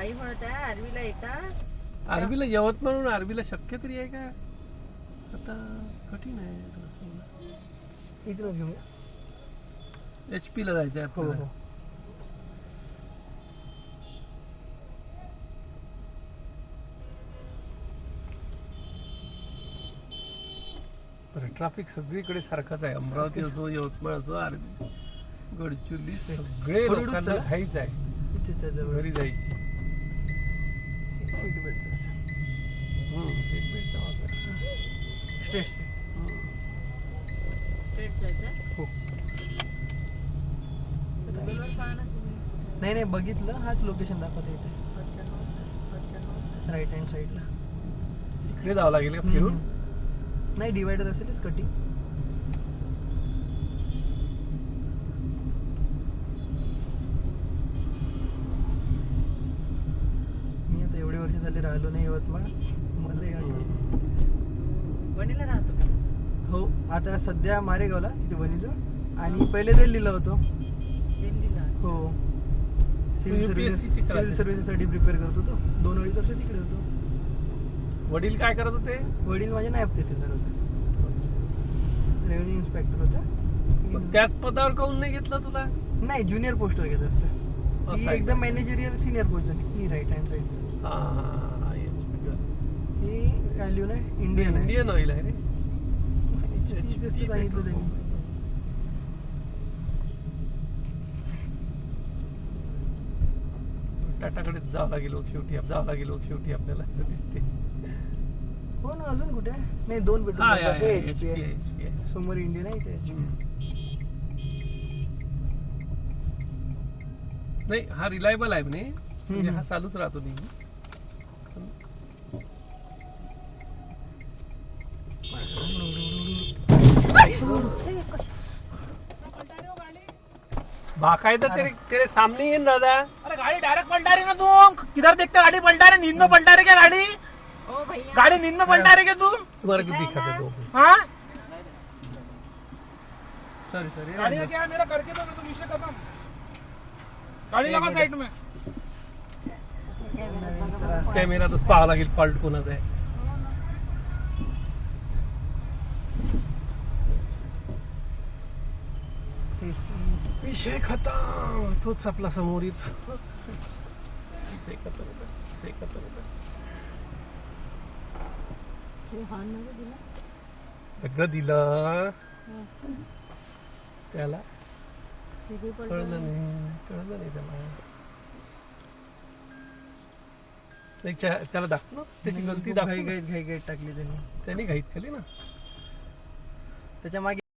आई म्हणत आहे आरवीला येता? आरबीला यवतमाळहून आरबीला शक्य तरी आहे का? आता कठीण आहे थोडंसं. एच पी ला जायचं आहे हो. हो. ट्रॅफिक सगळीकडे सारखाच आहे. अमरावती असो यवतमाळ असो आरबी गडचिरोली सगळे. घाईच आहे. घरी जायची. सीट बेल्ट सीट बेल्ट लागेल. स्ट्रेट स्ट्रेट जायचं हो. नाही नाही बघितलं. हाच लोकेशन दाखवते इथे. राईट हँड साईडला इकडे जावं लागेल का फिरून? नाही डिवायडर असेलच कटिंग मी आता एवढे वर्ष झाले राहिलो नाही यवतमाळ मला. वणीला राहतो का? हो आता सध्या मारेगावला तिथे वणीचं. आणि पहिले दिल्लीला होतो. दिल्लीला हो. Civil service. सिव्हिल सर्व्हिससाठी प्रिपेअर करत होतो. दोन अडीच वर्ष तिकडे होतो. वडील काय करत होते? वडील माझे नायब तहसीलदार होते. रेव्हन्यू इन्स्पेक्टर होते. मग त्याच पदावर काऊन नाही घेतलं तुला? नाही ज्युनियर पोस्टवर घेत असते. ही आहे. एकदम? मॅनेजरियल सिनियर पोझिशन ही राईट हँड साईड हा, हा, हा, हा, yes, good. ही व्हॅल्यू नाही इंडियन आहे. इंडियन ऑइल आहे रे. सांगितलं त्यांनी? टाटाकडेच जावं लागेल शेवटी. जावं लागेल शेवटी आपल्याला असं दिसते. हो ना अजून कुठे? नाही दोन आहे, आहे, पेट्रोल आहे, आहे आहे. समोर इंडियन आहे इथे नाही हा रिलायबल आहे म्हणे. म्हणजे. हा चालूच राहतो नेहमी. तर सामने ही है ना दादा. अरे गाड़ी डायरेक्ट पलटा रही ना तुम किधर देखते गाड़ी पलटा रहे नींद में पलटा रहे क्या गाड़ी? ओ भैया. गाड़ी नींद में पलटा रहे क्या तुम तुम्हारे को दिखा दो हाँ? सॉरी सॉरी गाड़ी क्या? है मेरा करके दो तो विषय खत्म. गाड़ी लगा साइड में? कॅमेरा तर पाहावं लागेल फॉल्ट कोणाचा आहे. विषय खतम. तोच आपला समोर येतो विषय खतम विषय खतम सगळं दिलं. त्याला सगळी कळलं. नाही. कळलं नाही त्याला. त्याला दाखव ना. त्याची गलती दाखव घाई घाई घाईत टाकली त्यांनी. त्यांनी घाईत केली ना. त्याच्यामागे